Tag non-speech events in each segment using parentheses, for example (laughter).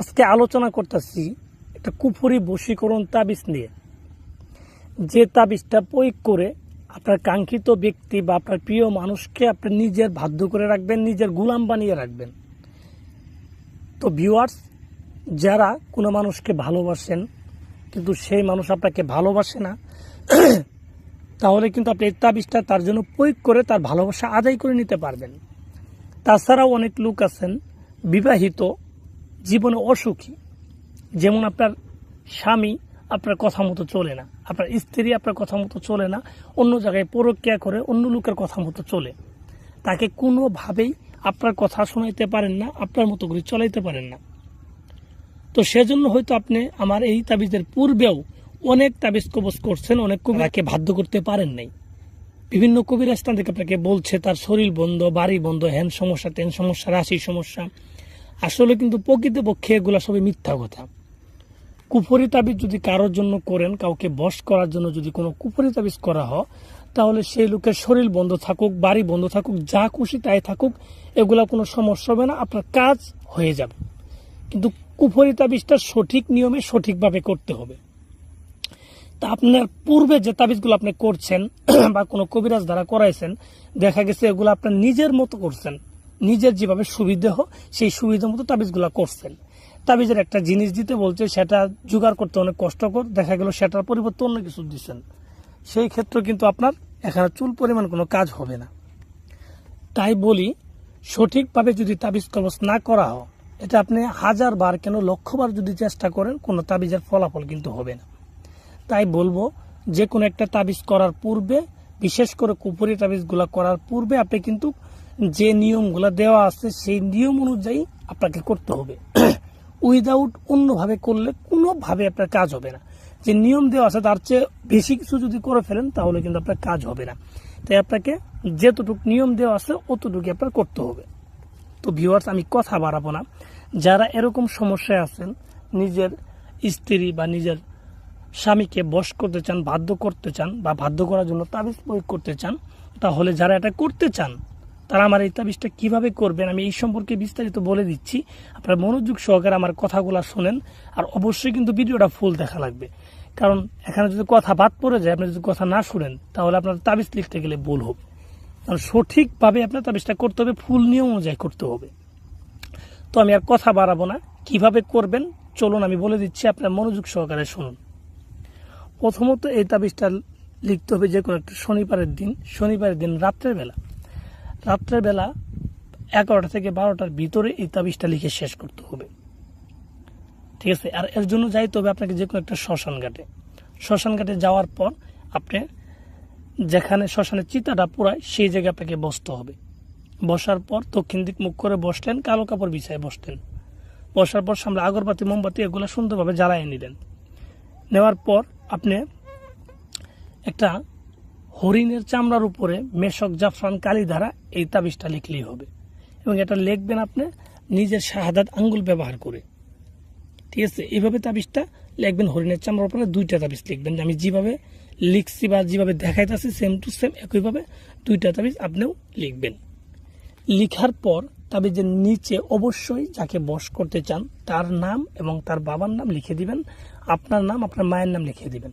আজকে আলোচনা করতেছি একটা কুফুরি বশীকরণ তাবিজ নিয়ে। যে তাবিজটা প্রয়োগ করে আপনার কাঙ্ক্ষিত ব্যক্তি বা আপনার প্রিয় মানুষকে আপনি নিজের বাধ্য করে রাখবেন, নিজের গুলাম বানিয়ে রাখবেন। তো ভিউয়ার্স যারা কোনো মানুষকে ভালোবাসেন, কিন্তু সেই মানুষ আপনাকে ভালোবাসে না, তাহলে কিন্তু আপনি এই তাবিজটা তার জন্য প্রয়োগ করে তার ভালোবাসা আদায় করে নিতে পারবেন। তাছাড়াও অনেক লোক আছেন বিবাহিত জীবনে অসুখী। যেমন আপনার স্বামী আপনার কথা মতো চলে না। আপনার স্ত্রী আপনার কথা মতো চলে না। অন্য জায়গায় পরক্রিয়া করে অন্য লোকের কথা মতো চলে। তাকে কোনোভাবেই আপনার কথা শোনাইতে পারেন না, আপনার মতো করে চলাইতে পারেন না। তো সেজন্য হয়তো আপনি আমার এই তাবিজের পূর্বেও অনেক তাবিজ কবজ করছেন, অনেক কবিরাকে বাধ্য করতে পারেন নাই। বিভিন্ন কবির স্থান থেকে আপনাকে বলছে, তার শরীর বন্ধ, বাড়ি বন্ধ, হ্যান সমস্যা তেন সমস্যা, রাশি সমস্যা। আসলে কিন্তু প্রকৃতপক্ষে এগুলো সবই মিথ্যা কথা। কুফরি তাবিজ যদি কারোর জন্য করেন, কাউকে বশ করার জন্য যদি কোনো কুফরি তাবিজ করা হয়, তাহলে সেই লোকের শরীর বন্ধ থাকুক, বাড়ি বন্ধ থাকুক, যা খুশি তাই থাকুক, এগুলা কোনো সমস্যা হবে না, আপনার কাজ হয়ে যাবে। কিন্তু কুফরি তাবিজটা সঠিক নিয়মে সঠিকভাবে করতে হবে। তা আপনার পূর্বে যে তাবিজগুলো আপনি করছেন, বা কোনো কবিরাজ দ্বারা করাইছেন, দেখা গেছে এগুলো আপনার নিজের মতো করছেন। নিজের যেভাবে সুবিধে হোক, সেই সুবিধা মতো তাবিজগুলো করছেন। তাবিজের একটা জিনিস দিতে বলছে, সেটা জোগাড় করতে অনেক কষ্টকর, দেখা গেল সেটার পরিবর্তে অন্য কিছু দিচ্ছেন। সেই ক্ষেত্রে কিন্তু আপনার এখানে চুল পরিমাণ কোনো কাজ হবে না। তাই বলি, সঠিকভাবে যদি তাবিজ কবচ না করা হয়, এটা আপনি হাজার বার কেন লক্ষবার যদি চেষ্টা করেন, কোনো তাবিজের ফলাফল কিন্তু হবে না। তাই বলব, যে কোনো একটা তাবিজ করার পূর্বে, বিশেষ করে কুপুরি তাবিজগুলো করার পূর্বে আপনি কিন্তু যে নিয়মগুলো দেওয়া আছে, সেই নিয়ম অনুযায়ী আপনাকে করতে হবে। (clears throat) উইদাউট অন্যভাবে করলে কোনোভাবে আপনার কাজ হবে না। যে নিয়ম দেওয়া আছে, তার চেয়ে বেশি কিছু যদি করে ফেলেন, তাহলে কিন্তু আপনার কাজ হবে না। তাই আপনাকে যেতটুক নিয়ম দেওয়া আছে অতটুকু আপনার করতে হবে। তো ভিউয়ার্স আমি কথা বাড়াবো না। যারা এরকম সমস্যায় আছেন, নিজের স্ত্রী বা নিজের স্বামীকে বশ করতে চান, বাধ্য করতে চান বা বাধ্য করার জন্য তাবিজ প্রয়োগ করতে চান, তাহলে যারা এটা করতে চান তারা আমার এই তাবিজটা কীভাবে করবেন? আমি এই সম্পর্কে বিস্তারিত বলে দিচ্ছি। আপনার মনোযোগ সহকারে আমার কথাগুলো শোনেন। আর অবশ্যই কিন্তু ভিডিওটা ফুল দেখা লাগবে। কারণ এখানে যদি কথা বাদ পড়ে যায়, আপনি যদি কথা না শুনেন, তাহলে আপনার তাবিজ লিখতে গেলে ভুল হবে। কারণ সঠিকভাবে আপনার তাবিজটা করতে হবে ফুল নিয়ম অনুযায়ী করতে হবে। তো আমি আর কথা বাড়াবো না। কীভাবে করবেন? চলুন, আমি বলে দিচ্ছি, আপনার মনোযোগ সহকারে শুনুন। প্রথমত এই তাবিজটা লিখতে হবে যে কোনো একটা শনিবারের দিন। শনিবারের দিন রাত্রের বেলা। রাত্রের বেলা এগারোটা থেকে বারোটার ভিতরে এই তাবিজটা লিখে শেষ করতে হবে। ঠিক আছে? আর এর জন্য যাইতে হবে আপনাকে যে কোনো একটা শ্মশান ঘাটে। শ্মশান ঘাটে যাওয়ার পর আপনি যেখানে শ্মশানের চিতাটা পুরায় সেই জায়গায় আপনাকে বসতে হবে। বসার পর দক্ষিণ দিক মুখ করে বসলেন, কালো কাপড় বিছায় বসলেন। বসার পর সামনে আগরবাতি, মোমবাতি এগুলো সুন্দরভাবে জ্বালায় নিলেন। নেওয়ার পর আপনি একটা হরিণের চামড়ার উপরে মেশক জাফরান কালি দ্বারা এই তাবিজটা লিখলেই হবে। এবং এটা লিখবেন আপনি নিজের শাহাদাত আঙ্গুল ব্যবহার করে। ঠিক আছে? এইভাবে তাবিজটা লিখবেন, হরিণের চামড়ার উপরে দুইটা তাবিজ লিখবেন। আমি যেভাবে লিখছি বা যেভাবে দেখাইতেছি সেম টু সেম একইভাবে দুইটা তাবিজ আপনিও লিখবেন। লিখার পর তাবিজের নিচে অবশ্যই যাকে বশ করতে চান, তার নাম এবং তার বাবার নাম লিখে দিবেন, আপনার নাম, আপনার মায়ের নাম লিখে দিবেন।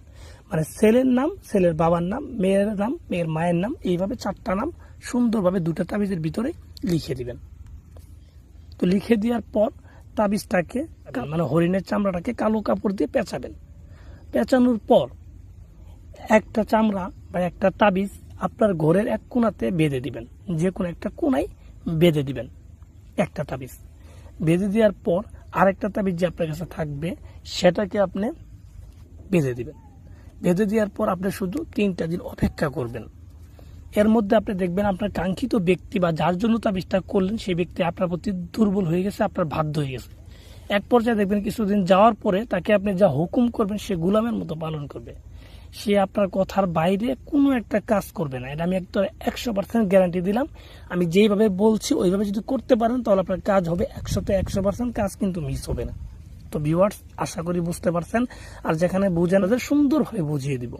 মানে ছেলের নাম, ছেলের বাবার নাম, মেয়ের নাম, মেয়ের মায়ের নাম, এইভাবে চারটা নাম সুন্দরভাবে দুটা তাবিজের ভিতরে লিখে দিবেন। তো লিখে দেওয়ার পর তাবিজটাকে মানে হরিণের চামড়াটাকে কালো কাপড় দিয়ে পেঁচাবেন। পেঁচানোর পর একটা চামড়া বা একটা তাবিজ আপনার ঘরের এক কোণাতে বেঁধে দিবেন। যে কোনো একটা কোনায় বেঁধে দিবেন। একটা তাবিজ। বেঁধে দেওয়ার পর আরেকটা তাবিজ যে আপনার কাছে থাকবে, সেটাকে আপনি বেঁধে দিবেন। বেঁধে দেওয়ার পর আপনি শুধু তিনটা দিন অপেক্ষা করবেন। এর মধ্যে আপনি দেখবেন আপনার কাঙ্ক্ষিত ব্যক্তি বা যার জন্য তাবিজটা করলেন, সেই ব্যক্তি আপনার প্রতি দুর্বল হয়ে গেছে, আপনার বাধ্য হয়ে গেছে। এক পর্যায়ে দেখবেন কিছুদিন যাওয়ার পরে তাকে আপনি যা হুকুম করবেন, সে গুলামের মতো পালন করবে। সে আপনার কথার বাইরে কোনো একটা কাজ করবে না। এটা আমি একটা একশো পার্সেন্ট গ্যারান্টি দিলাম। আমি যেইভাবে বলছি, ওইভাবে যদি করতে পারেন, তাহলে আপনার কাজ হবে একশোতে একশো পার্সেন্ট কাজ কিন্তু মিস হবে না। তো ভিউয়ার্স আশা করি বুঝতে পারছেন। আর যেখানে বুঝেন যায় সুন্দরভাবে বুঝিয়ে দিব।